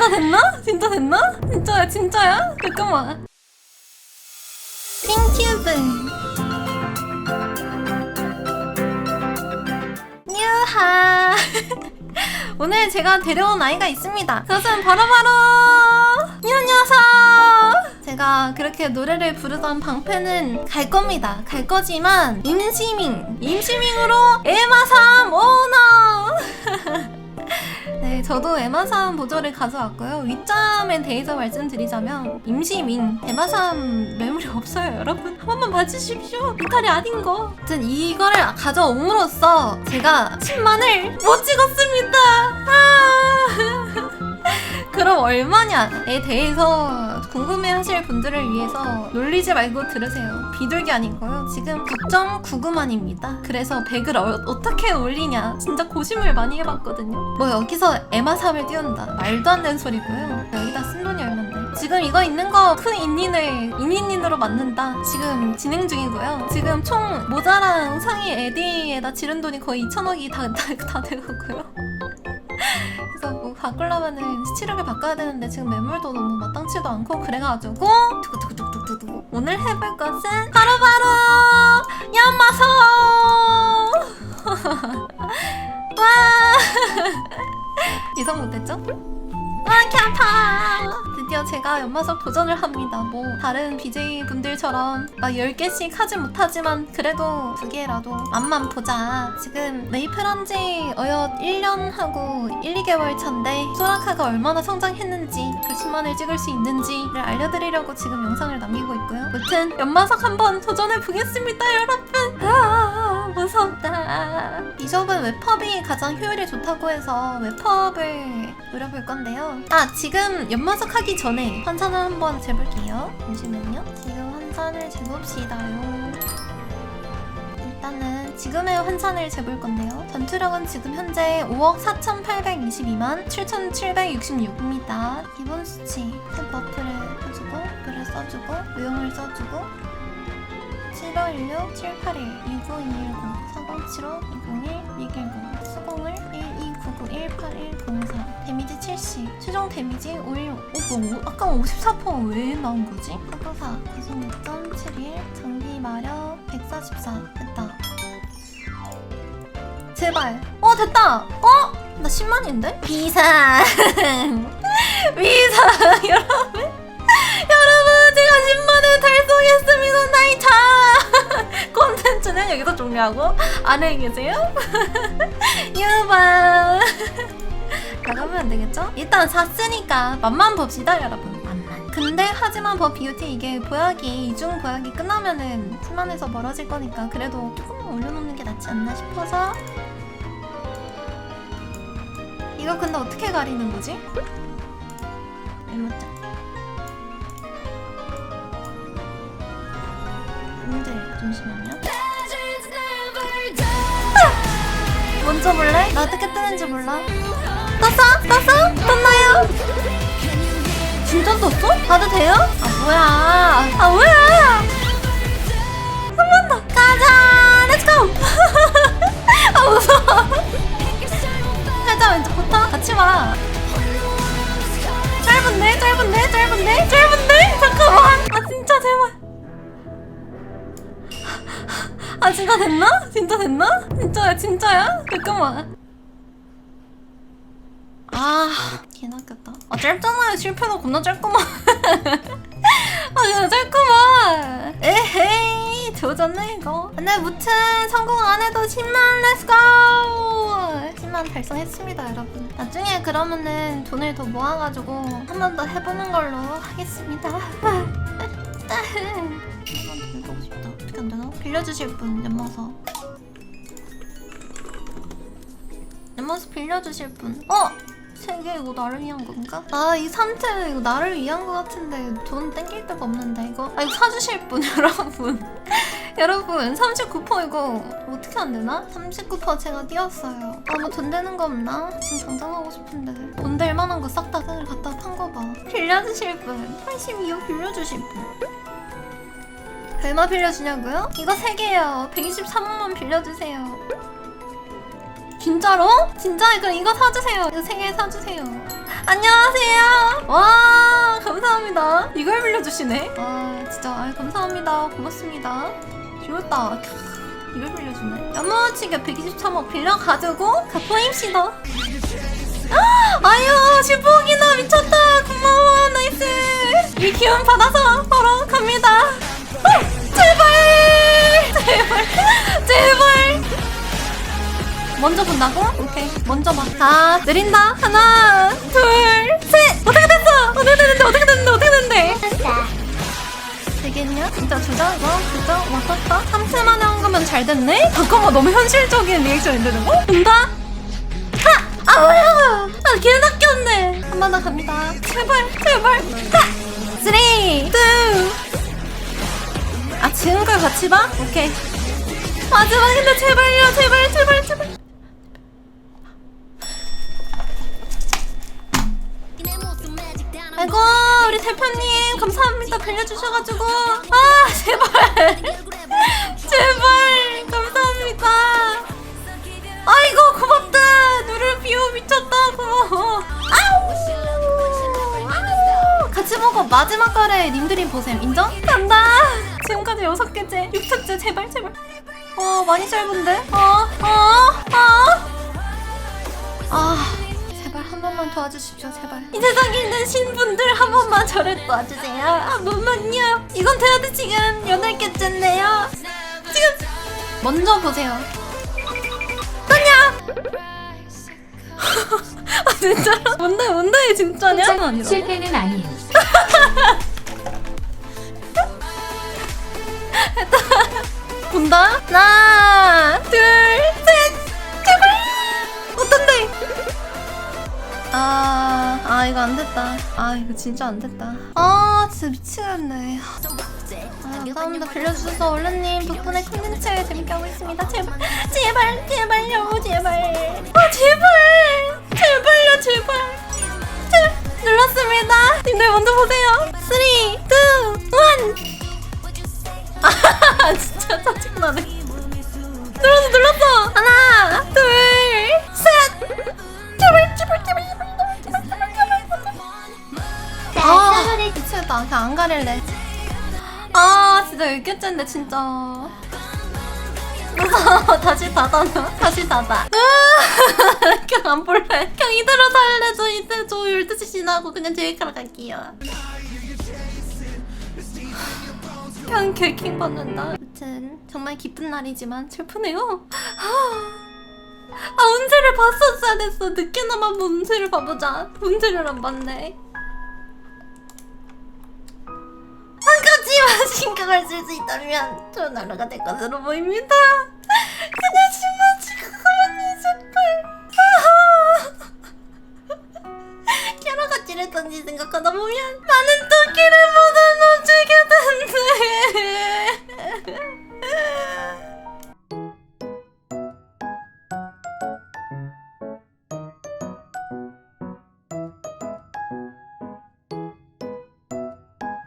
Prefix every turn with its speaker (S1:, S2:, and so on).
S1: 아 진짜 됐나? 진짜 됐나? 진짜야 진짜야? 잠깐만. 핑튜브. 유하. 오늘 제가 데려온 아이가 있습니다. 그것은 바로바로. 이 녀석 제가 그렇게 노래를 부르던 방패는 갈 겁니다. 갈 거지만 임시밍 임시밍으로 에마삼 오너 네, 저도 에마삼 보조를 가져왔고요. 윗점에 대해서 말씀드리자면 임시민 에마삼 매물이 없어요, 여러분. 한 번만 봐주십시오. 이탈이 아닌 거. 아무튼 이거를 가져옴으로써 제가 10만을 못 찍었습니다. 아. 그럼 얼마냐에 대해서 궁금해하실 분들을 위해서 놀리지 말고 들으세요. 비둘기 아니고요. 지금 9.99만입니다. 그래서 100을 어, 떻게 올리냐 진짜 고심을 많이 해봤거든요. 뭐 여기서 에마삼을 띄운다 말도 안 되는 소리고요. 여기다 쓴 돈이 얼만데. 지금 이거 있는 거 큰 인인을 인인인으로 맞는다. 지금 진행 중이고요. 지금 총 모자랑 상의 에디에다 지른 돈이 거의 2천억이 다, 다, 다 돼가고요. 바꾸려면은 스치력을 바꿔야 되는데 지금 매물도 너무 마땅치도 않고 그래가지고 두구두구두구두구 오늘 해볼 것은 바로바로 연마소 와 이성 못했죠? 와 캬파. 드디어 제가 연마석 도전을 합니다. 뭐 다른 BJ 분들처럼 막 10개씩 하지 못하지만 그래도 두 개라도 맛만 보자. 지금 메이플 한 지 어엿 1년 하고 1, 2개월 차인데 소라카가 얼마나 성장했는지 그 10만을 찍을 수 있는지를 알려드리려고 지금 영상을 남기고 있고요. 무튼 연마석 한번 도전해 보겠습니다 여러분. 아 무섭다. 비숍은 웹펍이 가장 효율이 좋다고 해서 웹펍을 노려볼 건데요. 아 지금 연마석 하기 전에 환산을 한번 재볼게요. 잠시만요. 지금 환산을 재봅시다요. 일단은 지금의 환산을 재볼 건데요. 전투력은 지금 현재 5억 4,822만 7,766입니다 기본 수치 템 버프를 써주고 별을 써주고 무용을 써주고 7516 781 6521 4075 201 610 수공을 1299 18104 데미지 70 최종 데미지 51 어, 뭐, 아까 54%왜 나온 거지? 사고사 구속 6.71 장비 마력 144 됐다 제발 어 됐다 어? 나 10만인데? 비상 비상 여러분 여러분 제가 10만을 달성했습니다 나이 차 콘텐츠는 여기서 종료하고 안녕히 계세요 유바 나가면 안 되겠죠? 일단 샀으니까 맛만 봅시다 여러분 맛만 근데 하지만 버 비유티 이게 보약이 이중 보약이 끝나면은 10만에서 멀어질 거니까 그래도 조금만 올려놓는 게 낫지 않나 싶어서 이거 근데 어떻게 가리는 거지? 메모장 문제 잠시만요. 먼저 볼래? 나 어떻게 뜨는지 몰라. 떴어? 떴어? 떴나요? 진짜 떴어? 봐도 돼요? 아 뭐야? 아 뭐야? 아 진짜 됐나? 진짜 됐나? 진짜야 진짜야? 잠깐만. 아 개나겠다. 아 짧잖아요. 실패도 겁나 짧구만. 아 그냥 짧구만. 에헤이 조졌네 이거. 근데 무튼 성공 안 해도 10만 렛츠고 10만 달성했습니다 여러분. 나중에 그러면은 돈을 더 모아가지고 한 번 더 해보는 걸로 하겠습니다 안 되나? 빌려주실 분, 연마서. 연마서 빌려주실 분. 어! 세개 이거 나를 위한 건가? 아, 이 삼태 이거 나를 위한 거 같은데 돈 땡길 데가 없는데 이거. 아, 이거 사주실 분, 여러분. 여러분, 39% 이거 어떻게 안 되나? 39% 제가 띄웠어요. 아, 뭐 돈 되는 거 없나? 지금 당장 하고 싶은데. 돈 될 만한 거 싹 다 갖다 판 거 봐. 빌려주실 분. 82억 빌려주실 분. 얼마 빌려주냐고요? 이거 3개요. 123원만 빌려주세요. 진짜로? 진짜 그럼 이거 사주세요. 이거 세개 사주세요. 안녕하세요. 와 감사합니다. 이걸 빌려주시네. 아 진짜 아, 감사합니다. 고맙습니다. 캬, 이걸 빌려주네. 야무치게 123억 빌려가지고 갚아입시다. 아, 아유 10억이나 미쳤다. 고마워 나이스. 이 기운 받아서 먼저 본다고? 오케이 먼저 봐. 자 내린다. 하나 둘셋 어떻게 됐어? 어떻게 됐는데 어떻게 됐는데 어떻게 됐는데? 되겠냐? 진짜 주자 이거 진짜 왔었다 3세 만에 한 거면 잘 됐네? 잠깐만 너무 현실적인 리액션인데 이거? 본다? 하! 아우야! 아 개나 꼈네 한 번 더 갑니다 제발 제발 하! 3 2 아 지금 걸 같이 봐? 오케이 마지막인데 제발요 제발 제발 제발 대표님 감사합니다. 빌려주셔가지고. 아 제발. 제발. 감사합니다. 아이고 고맙다. 누를 비워 미쳤다 고마워 아우. 아우. 같이 먹어. 마지막 거래. 님들이 보셈. 인정? 간다. 지금까지 여섯 개째. 6회째. 제발 제발. 어 많이 짧은데? 어어어. 아. 제발 한 번만 도와주십시오 제발. 이 세상에 있는 신분들 한 번만 저를 도와주세요. 한 번만요? 이건 대하드 지금. 개째인데요. 지금 먼저 보세요. 떠냐 아 진짜로? 뭔데 뭔데 진짜냐? 아니라
S2: 실패는 아니에요.
S1: 본다. 하나 둘 안 됐다. 아 이거 진짜 안 됐다. 아 진짜 미치겠네. 아, 감사합니다. 빌려주셔서 얼른님 덕분에 콘텐츠 재밌게 하고 있습니다. 제발 제발 제발요 제발. 아 제발. 제발요 제발. 제발 눌렀습니다. 님들 먼저 보세요. 3 2 1 아 진짜 짜증 그냥 안 가릴래? 아 진짜 6개째인데 진짜. 다시 닫아 놔. 다시 닫아. 아, 그냥 안 볼래. 그냥 이대로 살래 저 이대 저 12시 지나고 그냥 제이카로 갈게요. 그냥 개킹 받는다 아무튼 정말 기쁜 날이지만 슬프네요. 아 운세를 봤었어야 됐어. 늦게나마 운세를 봐보자. 운세를 안 봤네 신경을 쓸 수 있다면 좋은 하루가 될 것으로 보입니다. 심하지 그거만 있을걸 여러 가 지를 던지 생각하다 보면 많은 토끼를 모두 놓치게 된대